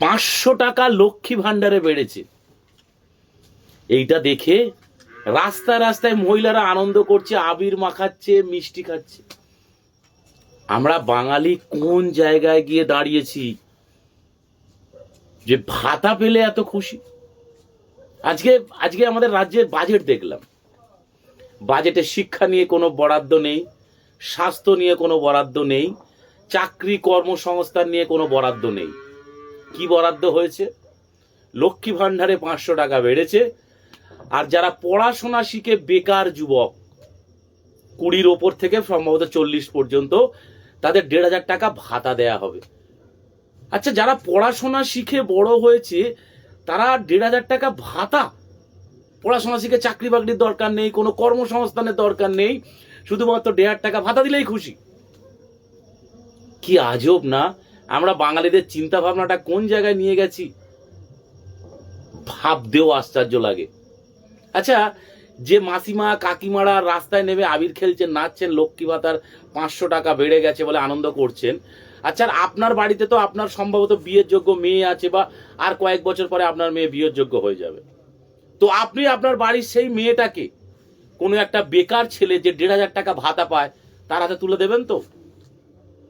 পাঁচশো টাকা লক্ষ্মী ভাণ্ডারে বেড়েছে। এইটা দেখে রাস্তায় রাস্তায় মহিলারা আনন্দ করছে, আবির মাখাচ্ছে, মিষ্টি খাচ্ছে। আমরা বাঙালি কোন জায়গায় গিয়ে দাঁড়িয়েছি যে ভাতা পেলে এত খুশি? আজকে আজকে আমাদের রাজ্যের বাজেট দেখলাম। বাজেটে শিক্ষা নিয়ে কোনো বরাদ্দ নেই, স্বাস্থ্য নিয়ে কোনো বরাদ্দ নেই, চাকরি কর্মসংস্থান নিয়ে কোনো বরাদ্দ নেই। কি বরাদ্দ হয়েছে? লক্ষ্মী ভাণ্ডারে পাঁচশো টাকা বেড়েছে। আর যারা পড়াশোনা শিখে বেকার যুবক, কুড়ির ওপর থেকে সম্ভবত চল্লিশ পর্যন্ত, তাদের দেড় হাজার টাকা ভাতা দেয়া হবে। আচ্ছা যারা পড়াশোনা শিখে বড় হয়েছে, তারা দেড় হাজার টাকা ভাতা? পড়াশোনা শিখে চাকরি বাকরির দরকার নেই, কোনো কর্মসংস্থানের দরকার নেই, শুধুমাত্র দেড় হাজার টাকা ভাতা দিলেই খুশি। কি আজব না? আমরা বাঙালিদের চিন্তা ভাবনাটা কোন জায়গায় নিয়ে গেছি? ভাবতেও আশ্চর্য লাগে। আচ্ছা যে মাসিমা কাকিমারা রাস্তায় নেমে আবির খেলছেন, নাচছেন, লক্ষ্মী ভাতার পাঁচশো টাকা বেড়ে গেছে বলে আনন্দ করছেন আচ্ছা আপনার বাড়িতে তো আপনার সম্ভবত বিয়ের যোগ্য মেয়ে আছে বা আর কয়েক বছর পরে আপনার মেয়ে বিয়ের যোগ্য হয়ে যাবে। তো আপনি আপনার বাড়ির সেই মেয়েটাকে, কোনো একটা বেকার ছেলে যে দেড় হাজার টাকা ভাতা পায়, তার হাতে তুলে দেবেন তো?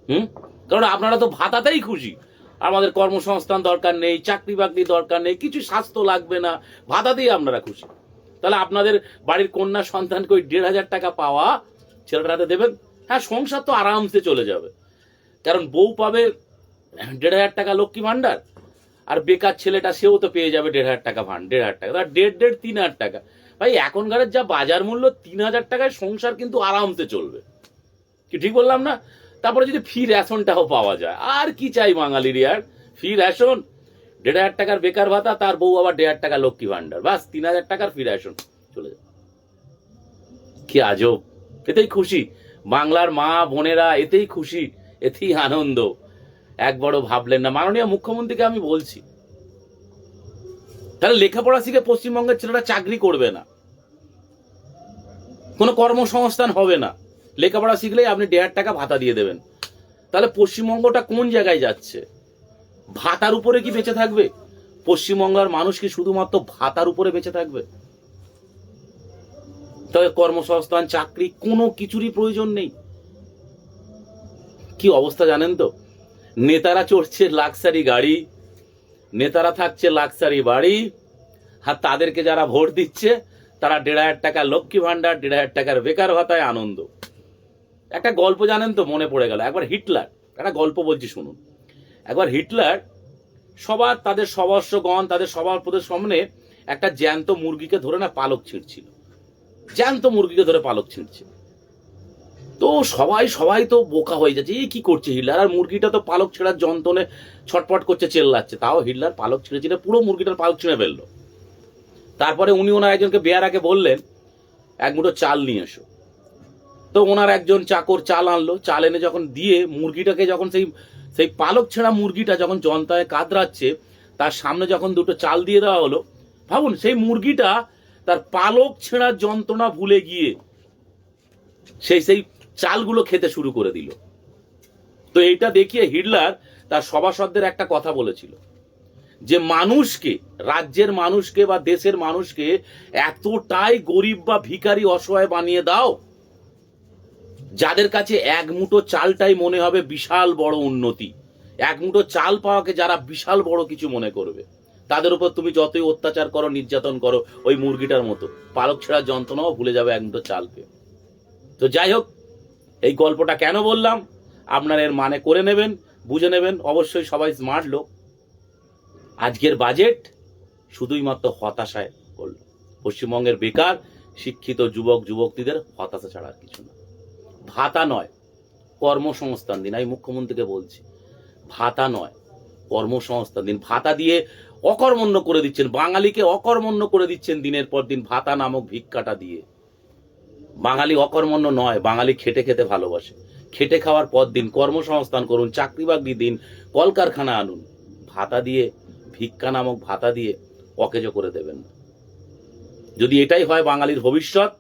হুম? কারণ আপনারা তো ভাতাতেই খুশি। আমাদের কর্মসংস্থান দরকার নেই, চাকরি বাকরি দরকার নেই, কিছু স্বাস্থ্য লাগবে না, ভাতাতেই আপনারা খুশি। তাহলে আপনাদের বাড়ির কন্যা সন্তানকে ওই দেড় হাজার টাকা পাওয়া ছেলেটার হাতে দেবেন? হ্যাঁ সংসার তো আরামসে চলে যাবে। কারণ বউ পাবে দেড় হাজার টাকা লক্ষ্মী ভাণ্ডার, আর বেকার ছেলেটা সেও তো পেয়ে যাবে দেড় হাজার টাকা ভান দেড় হাজার টাকা। তার দেড় দেড়, তিন হাজার টাকা। ভাই, এখনকারের যা বাজার মূল্য, তিন হাজার টাকায় সংসার কিন্তু আরামসে চলবে। কি ঠিক বললাম না? তারপরে যদি ফি রেশনটাও পাওয়া যায়, আর কি চাই বাঙালির আর ফি রেশন দেড় হাজার টাকার বেকার ভাতা, তার বউ আবার দেড় হাজার টাকা লক্ষ্মী ভাণ্ডার। বাস, তিন হাজার টাকার ফি রেশন চলে যায় কি আজব! এতেই খুশি। বাংলার মা, বোনেরা, এতেই খুশি, এতেই আনন্দ। এক বড় ভাবলেন না। মাননীয় মুখ্যমন্ত্রীকে আমি বলছি, তাহলে লেখাপড়া শিখে পশ্চিমবঙ্গের ছেলেরা চাকরি করবে না। কোনো কর্মসংস্থান হবে না। লেখাপড়া শিখলেই আপনি দেড় হাজার টাকা ভাতা দিয়ে দেবেন। তাহলে পশ্চিমবঙ্গটা কোন জায়গায় যাচ্ছে? ভাতার উপরে কি বেঁচে থাকবে? পশ্চিমবাংলার মানুষ কি শুধুমাত্র ভাতার উপরে বেঁচে থাকবে? তবে কর্মসংস্থান, চাকরি, কোনো কিছুরই প্রয়োজন নেই। কি অবস্থা জানেন তো? নেতারা চড়ছে লাক্সারি গাড়ি, নেতারা থাকছে লাক্সারি বাড়ি, আর তাদেরকে যারা ভোট দিচ্ছে, তারা দেড় হাজার টাকা লক্ষ্মী ভাণ্ডার, দেড় হাজার টাকার বেকার ভাতায় আনন্দ। একটা গল্প জানেন তো, মনে পড়ে গেল। একবার হিটলার, একটা গল্প বলছি, শুনুন। একবার হিটলার সবার, তাদের সবস্বগণ তাদের সবার প্রদের সামনে একটা জ্যান্ত মুরগিকে ধরে না পালক ছিঁড়ছিল। জ্যান্ত মুরগিকে ধরে পালক ছিঁড়ছে। তো সবাই সবাই তো বোকা হয়ে যাচ্ছে এই কি করছে হিটলার? আর মুরগিটা তো পালক ছেঁড়ার যন্ত্রণে ছটপট করছে, চেল্লাচ্ছে। তাও হিটলার পালক ছিঁড়ে ছিঁড়ে পুরো মুরগিটার পালক ছিঁড়ে ফেলল। তারপরে উনি ওনার একজনকে বেয়ারাকে বললেন, এক মুঠো চাল নিয়ে এসো। তো ওনার একজন চাকর চাল আনলো। চাল এনে যখন দিয়ে মুরগিটাকে যখন সেই সেই পালক ছেঁড়া মুরগিটা যখন যন্ত্রায় কাতরাচ্ছে, তার সামনে যখন দুটো চাল দিয়ে দেওয়া হলো, ভাবুন সেই মুরগিটা তার পালক ছেঁড়ার যন্ত্রণা ভুলে গিয়ে সেই সেই চালগুলো খেতে শুরু করে দিল। তো এইটা দেখিয়ে হিটলার তার সভাসদদের একটা কথা বলেছিল যে মানুষকে, রাজ্যের মানুষকে বা দেশের মানুষকে এতটাই গরিব বা ভিখারি অসহায় বানিয়ে দাও যাদের কাছে এক মুঠো চালটাই মনে হবে বিশাল বড় উন্নতি। এক মুঠো চাল পাওয়াকে যারা বিশাল বড় কিছু মনে করবে। তাদের উপর তুমি যতই অত্যাচার করো, নির্যাতন করো, ওই মুরগিটার মতো। পালক ছেঁড়ার যন্ত্রণাও ভুলে যাবে এক মুঠো চালকে। তো যাই হোক, এই গল্পটা কেন বললাম? আপনার এর মানে করে নেবেন, বুঝে নেবেন। অবশ্যই সবাই স্মার্ট লোক। আজকের বাজেট শুধুই মাত্র হতাশায় করল। পশ্চিমবঙ্গের বেকার, শিক্ষিত যুবক, যুবতীদের হতাশা ছাড়া আর কিছু না। ভাতা নয়, কর্মসংস্থান দিন। আমি মুখ্যমন্ত্রীকে বলছি, ভাতা নয়, কর্মসংস্থান দিন। ভাতা দিয়ে অকর্মণ্য করে দিচ্ছেন, বাঙালিকে অকর্মণ্য করে দিচ্ছেন দিনের পর দিন ভাতা নামক ভিক্ষাটা দিয়ে। বাঙালি অকর্মণ্য নয়, বাঙালি খেটে খেতে ভালোবাসে। খেটে খাওয়ার পর দিন কর্মসংস্থান করুন চাকরি বাকরি দিন কলকারখানা আনুন। ভাতা দিয়ে, ভিক্ষা নামক ভাতা দিয়ে অকেজ করে দেবেন যদি এটাই হয় বাঙালির ভবিষ্যৎ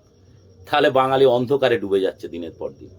তাহলে বাঙালি অন্ধকারে ডুবে যাচ্ছে দিনের পর দিন।